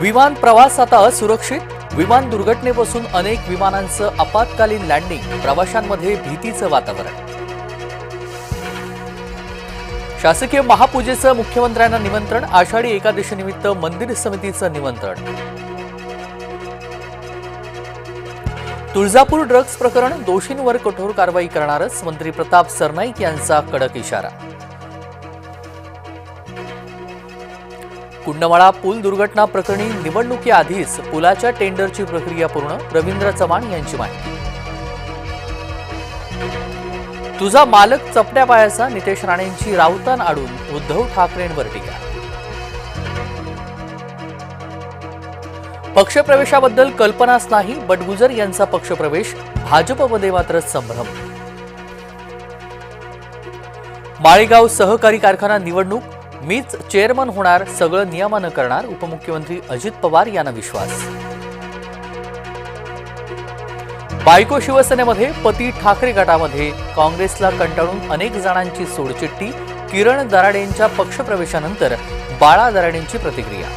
विमान प्रवास आता असुरक्षित? विमान दुर्घटनेपासून अनेक विमानांचं आपत्कालीन लँडिंग प्रवाशांमध्ये भीतीचं वातावरण. शासकीय महापूजेचं मुख्यमंत्र्यांना निमंत्रण आषाढी एकादशीनिमित्त मंदिर समितीचं निमंत्रण. तुळजापूर ड्रग्ज प्रकरण दोषींवर कठोर कारवाई करणारच मंत्री प्रताप सरनाईक यांचा कडक इशारा. कुंडमाळा पूल दुर्घटना प्रकरणी निवडणुकीआधीच पुलाच्या टेंडरची प्रक्रिया पूर्ण रवींद्र चव्हाण यांची माहिती. तुझा मालक चपट्या पायाचा नितेश राणेंची राऊतान आडून उद्धव ठाकरेंवर टीका. पक्षप्रवेशाबद्दल कल्पनाच नाही बटगुजर यांचा पक्षप्रवेश भाजपमध्ये मात्र संभ्रम. माळेगाव सहकारी कारखाना निवडणूक मीच चेअरमन होणार सगळं नियमानं करणार उपमुख्यमंत्री अजित पवार यांना विश्वास. बायको शिवसेनेमध्ये पती ठाकरे गटामध्ये काँग्रेसला कंटाळून अनेक जणांची सोडचिठ्ठी किरण दराडेंच्या पक्षप्रवेशानंतर बाळा दराडेंची प्रतिक्रिया.